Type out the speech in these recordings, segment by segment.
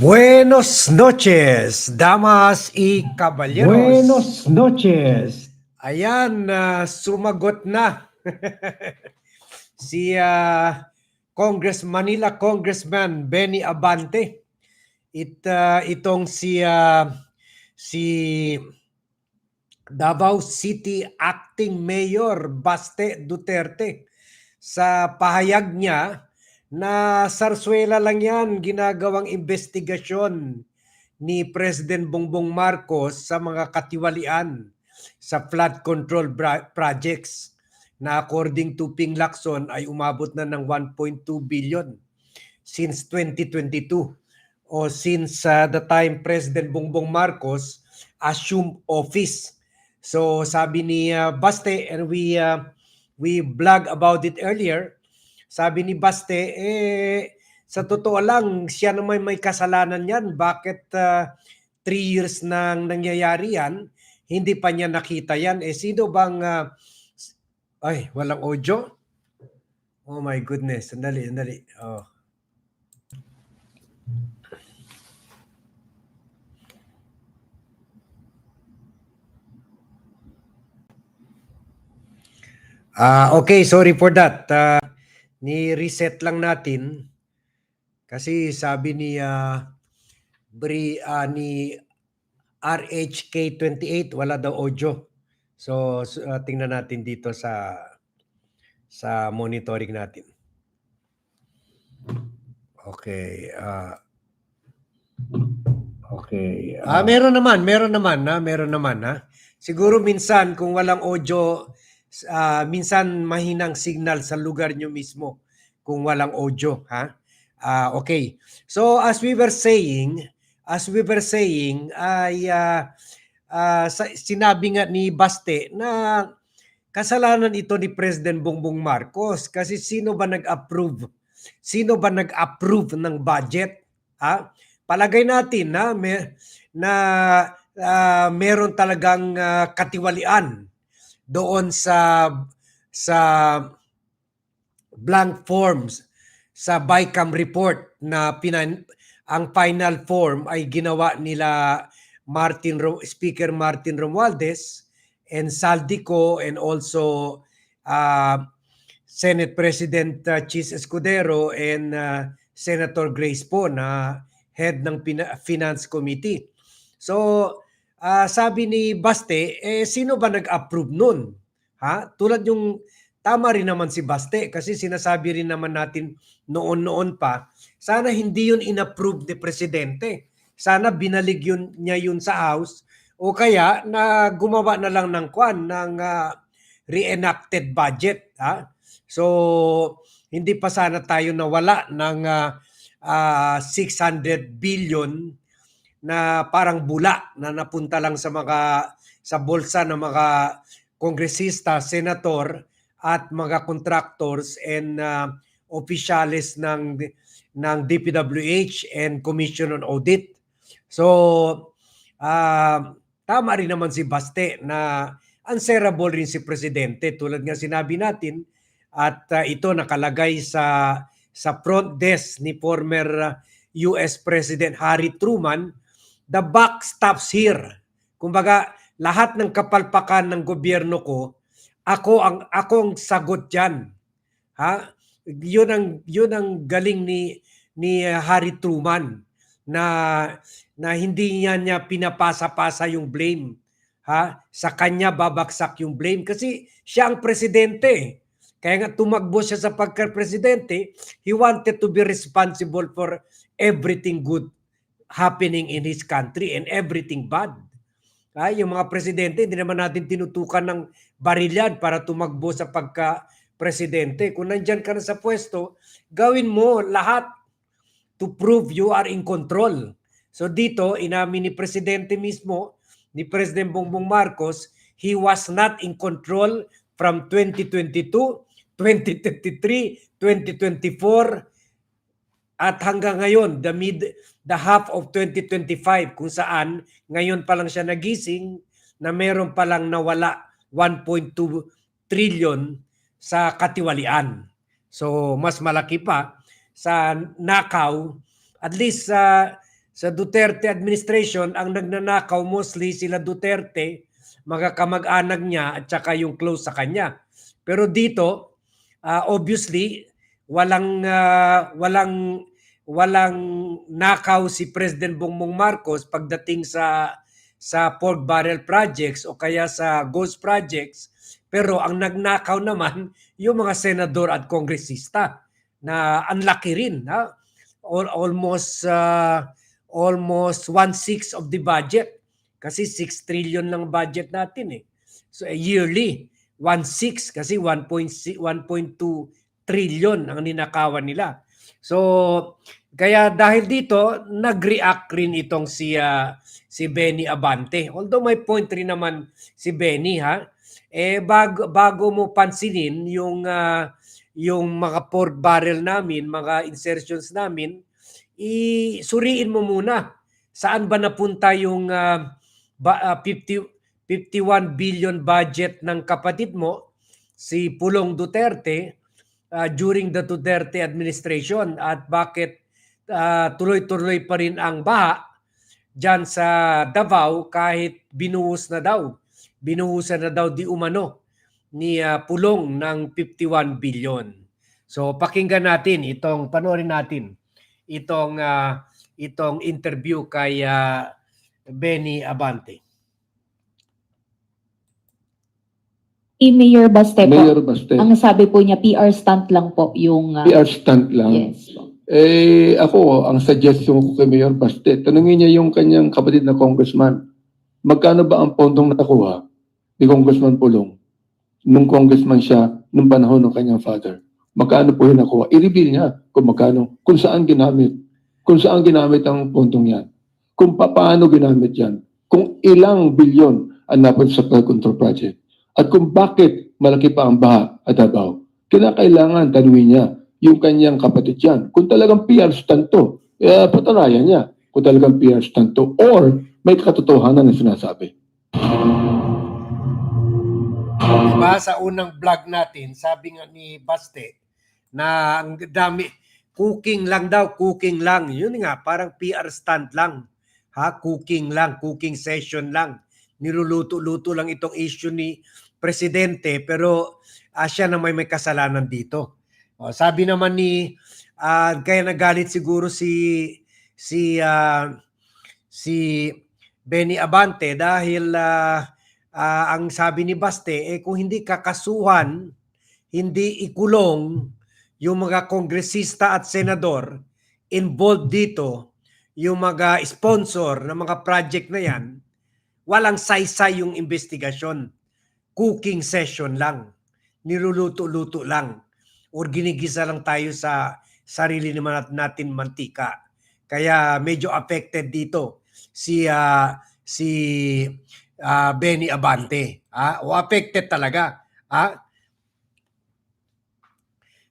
Buenos noches, damas y caballeros. Buenos noches. Ayan, ah, sumagot na si ah, Congress Manila Congressman Benny Abante. It ah, itong si ah, si Davao City Acting Mayor Baste Duterte sa pahayag niya na sarsuela lang yan ginagawang investigasyon ni President Bongbong Marcos sa mga katiwalian sa flood control projects na according to Ping Lacson ay umabot na ng 1.2 billion since 2022 o since uh, the time President Bongbong Marcos assumed office. So sabi ni uh, Baste and we uh, we blog about it earlier, sabi ni Baste eh sa totoo lang siya naman may kasalanan yan. Bakit uh, three years nang nangyayari yan, hindi pa niya nakita yan. Eh sino bang uh, ay walang audio? Oh my goodness. Sandali, sandali. Oh. Ah, okay, sorry for that. Ah, ni-reset lang natin kasi sabi ni ah, Bri ah, ni RHK28 wala daw audio. So ah, tingnan natin dito sa sa monitoring natin. Okay. ah Okay. Ah, meron naman, meron naman na, meron naman ha. Siguro minsan kung walang audio, ah, minsan mahinang signal sa lugar nyo mismo kung walang audio ha. Ah, okay. So as we were saying, as we were saying ay ah, sa- sinabi nga ni Baste na kasalanan ito ni President Bongbong Marcos kasi sino ba nag-approve? Sino ba nag-approve ng budget? Ha? Palagay natin na may, na ah, meron talagang ah, katiwalian doon sa sa blank forms sa BICAM report na pinan, ang final form ay ginawa nila Martin Speaker Martin Romualdez and Saldico and also uh, Senate President uh, Chis Escudero and uh, Senator Grace Po na head ng Finance Committee. So, ah, sabi ni Baste, eh sino ba nag-approve nun? Ha? Tulad yung tama rin naman si Baste kasi sinasabi rin naman natin noon-noon pa, sana hindi yun inapprove ni presidente. Sana binalig yun niya yun sa House o kaya na gumawa na lang ng kwan ng ah, reenacted budget, ha? So, hindi pa sana tayo nawala ng ah, ah, 600 billion na parang bula na napunta lang sa mga sa bulsa ng mga kongresista, senator at mga contractors and uh, opisyales ng ng DPWH and Commission on Audit. So ah, tama rin naman si Baste na answerable rin si presidente tulad nga sinabi natin at uh, ito nakalagay sa sa front desk ni former uh, US President Harry Truman the buck stops here. Kumbaga, lahat ng kapalpakan ng gobyerno ko, ako ang akong sagot diyan. Ha? Yun ang yun ang galing ni ni uh, Harry Truman na na hindi niya niya pinapasa-pasa yung blame. Ha? Sa kanya babaksak yung blame kasi siya ang presidente. Kaya nga tumakbo siya sa pagka-presidente, he wanted to be responsible for everything good happening in his country and everything bad. Ay, yung mga presidente, hindi naman natin tinutukan ng barilyan para tumakbo sa pagka-presidente. Kung nandyan ka na sa pwesto, gawin mo lahat to prove you are in control. So dito, inamin ni presidente mismo, ni President Bongbong Marcos, he was not in control from 2022, 2023, 2024, at hanggang ngayon, the mid the half of 2025 kung saan ngayon pa lang siya nagising na meron pa lang nawala 1.2 trillion sa katiwalian. So mas malaki pa sa nakaw at least sa sa Duterte administration, ang nagnanakaw mostly sila Duterte, mga kamag-anak niya at saka yung close sa kanya. Pero dito, ah, obviously, walang ah, walang walang nakaw si President Bongbong Marcos pagdating sa sa pork barrel projects o kaya sa ghost projects. Pero ang nagnakaw naman yung mga senador at kongresista na ang laki rin. Ha? Al- almost uh, almost one-sixth of the budget. Kasi 6 trillion lang budget natin eh. So eh, yearly, one-sixth kasi 1.6 1.2 trillion ang ninakawan nila. So kaya dahil dito nag-react rin itong si ah, si Benny Abante. Although may point rin naman si Benny ha. Eh bago bago mo pansinin yung ah, yung mga pork barrel namin, mga insertions namin, isuriin mo muna saan ba napunta yung ah, ba, ah, 50 51 billion budget ng kapatid mo si Pulong Duterte ah, during the Duterte administration at bakit ah, tuloy-tuloy pa rin ang baha dyan sa Davao kahit binuhos na daw. Binuhusan na daw di umano ni ah, Pulong ng 51 billion. So pakinggan natin itong panoorin natin itong ah, itong interview kay ah, Benny Abante. Mayor Baste po, Mayor Baste, ang sabi po niya, PR stunt lang po yung... ah, PR stunt lang. Yes po. Eh, ako, ang suggestion ko kay Mayor Baste, tanungin niya yung kanyang kapatid na congressman, magkano ba ang pondong nakuha ni Congressman Pulong nung congressman siya nung panahon ng kanyang father? Magkano po yung nakuha? I-reveal niya kung magkano, kung saan ginamit, kung saan ginamit ang pondong yan, kung pa- paano ginamit yan, kung ilang bilyon ang napunta sa flood control project, at kung bakit malaki pa ang baha at Davao. Kinakailangan tanungin niya yung kanyang kapatid yan. Kung talagang PR stunt to, eh, patanayan niya kung talagang PR stunt to or may katotohanan na sinasabi. Diba sa unang vlog natin, sabi nga ni Baste na ang dami, cooking lang daw, cooking lang. Yun nga, parang PR stunt lang. Ha, cooking lang, cooking session lang. Niluluto-luto lang itong issue ni Presidente pero ah, siya na may may kasalanan dito. O, sabi naman ni ah, kaya nagalit siguro si si ah, si Benny Abante dahil ah, ah, ang sabi ni Baste, eh kung hindi kakasuhan, hindi ikulong yung mga kongresista at senador involved dito, yung mga sponsor ng mga project na yan, walang saysay yung investigasyon. Cooking session lang. Niluluto-luto lang. Or ginigisa lang tayo sa sarili naman nat- natin mantika. Kaya medyo affected dito si ah, si ah, Benny Abante. Ah, o affected talaga. Ah.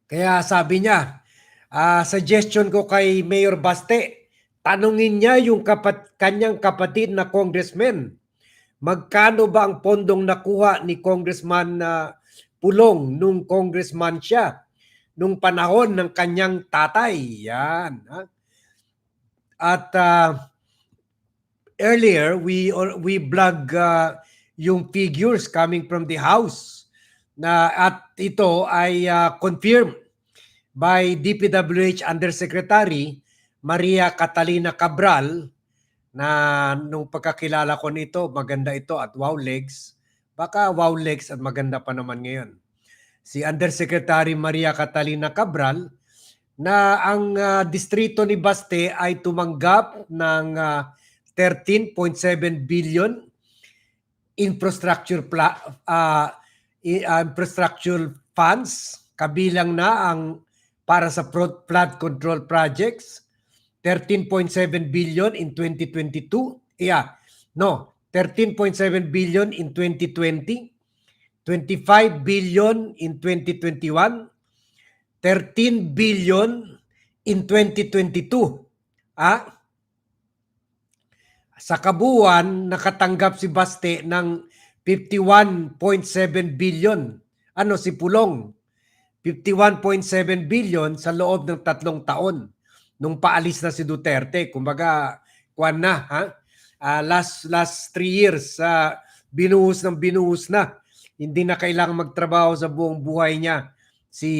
Kaya sabi niya, ah, suggestion ko kay Mayor Baste, tanungin niya yung kapat, kanyang kapatid na congressman. Magkano ba ang pondong nakuha ni Congressman na Pulong nung congressman siya nung panahon ng kanyang tatay? Yan. ah. At ah, earlier we we blog uh, yung figures coming from the house na at ito ay uh, confirmed by DPWH Undersecretary Maria Catalina Cabral na nung pagkakilala ko nito maganda ito at wow legs baka wow legs at maganda pa naman ngayon si Undersecretary Maria Catalina Cabral na ang ah, distrito ni Baste ay tumanggap ng ah, 13.7 billion infrastructure pla- ah, infrastructure funds kabilang na ang para sa flood control projects 13.7 billion in 2022 yeah no 13.7 billion in 2020 25 billion in 2021 13 billion in 2022 ah sa kabuuan, nakatanggap si Baste ng 51.7 billion. Ano si Pulong? 51.7 billion sa loob ng tatlong taon nung paalis na si Duterte. Kumbaga, kwan na ha. Ah, last last three years sa binuhos ng binuhos na. Hindi na kailangang magtrabaho sa buong buhay niya si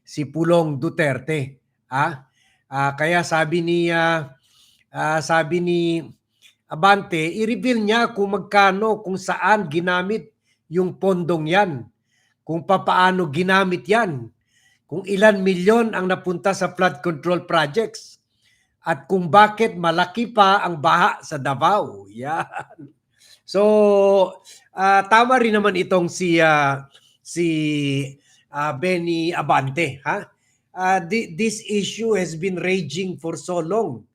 si Pulong Duterte. Ha? Ah, kaya sabi ni ah, ah, sabi ni Abante, i-reveal niya kung magkano, kung saan ginamit yung pondong yan. Kung papaano ginamit yan. Kung ilan milyon ang napunta sa flood control projects. At kung bakit malaki pa ang baha sa Davao. Yan. So, ah, tama rin naman itong si ah, si ah, Benny Abante, ha? Ah, thi- this issue has been raging for so long.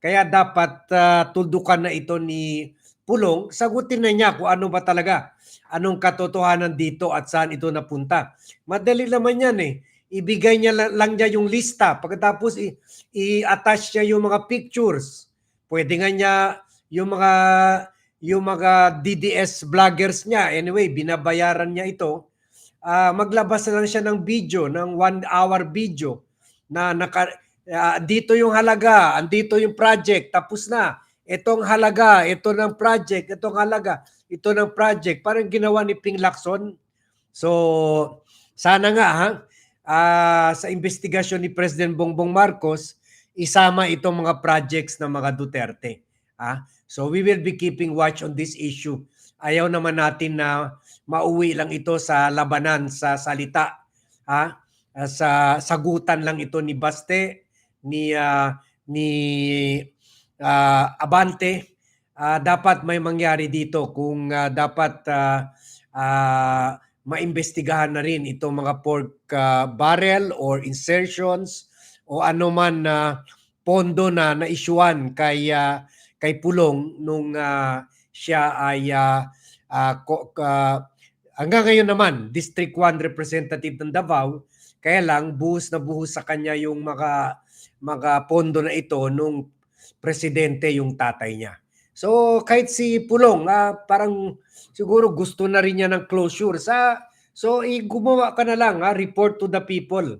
Kaya dapat ah, tuldukan na ito ni Pulong, sagutin na niya kung ano ba talaga, anong katotohanan dito at saan ito napunta. Madali naman yan eh. Ibigay niya la- lang niya yung lista, pagkatapos i- i-attach niya yung mga pictures. Pwede nga niya yung mga yung mga DDS vloggers niya, anyway, binabayaran niya ito. Ah, maglabas na lang siya ng video, ng one hour video na naka, ah, dito yung halaga, andito yung project, tapos na. Itong halaga, ito ng project, itong halaga, ito ng project. Parang ginawa ni Ping Lacson. So, sana nga ha, ah, sa investigasyon ni President Bongbong Marcos, isama itong mga projects ng mga Duterte. Ha? So, we will be keeping watch on this issue. Ayaw naman natin na mauwi lang ito sa labanan, sa salita. Ha? Ah, sa sagutan lang ito ni Baste, ni ah, ni ah, Abante. Ah, dapat may mangyari dito kung ah, dapat ah, ah, maimbestigahan na rin itong mga pork ah, barrel or insertions o ano man na pondo na naisyuan kay ah, kay Pulong nung ah, siya ay ah, ah, ko- ka- hanggang ngayon naman District 1 representative ng Davao kaya lang buhos na buhos sa kanya yung mga mga pondo na ito nung presidente yung tatay niya. So kahit si Pulong ah, parang siguro gusto na rin niya ng closure sa so i gumawa ka na lang ha, report to the people.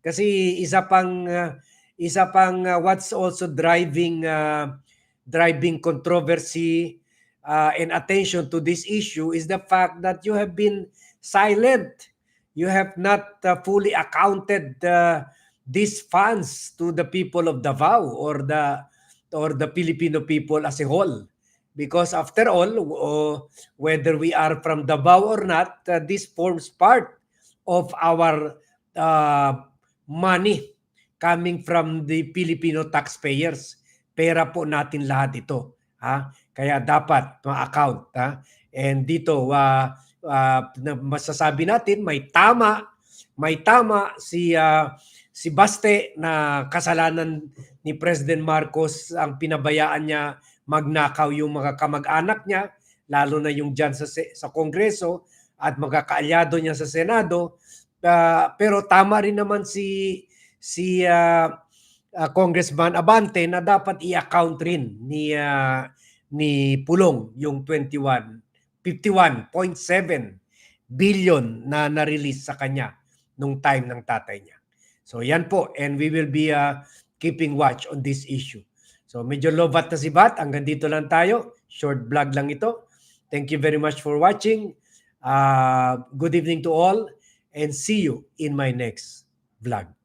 Kasi isa pang ah, isa pang ah, what's also driving ah, driving controversy uh, and attention to this issue is the fact that you have been silent. You have not uh, fully accounted uh, these funds to the people of Davao or the or the Filipino people as a whole. Because after all, uh, whether we are from Davao or not, uh, this forms part of our uh, money coming from the Filipino taxpayers. Pera po natin lahat ito. Ha? Kaya dapat ma-account. Ha? And dito, uh, uh, masasabi natin, may tama, may tama si ah, si Baste na kasalanan ni President Marcos ang pinabayaan niya magnakaw yung mga kamag-anak niya, lalo na yung dyan sa, sa Kongreso at mga kaalyado niya sa Senado. Ah, pero tama rin naman si si ah, ah, Congressman Abante na dapat i-account rin ni ah, ni Pulong yung 21 51.7 billion na na-release sa kanya nung time ng tatay niya. So yan po and we will be uh, keeping watch on this issue. So medyo lovat na si Bat, hanggang dito lang tayo. Short vlog lang ito. Thank you very much for watching. Uh, good evening to all and see you in my next vlog.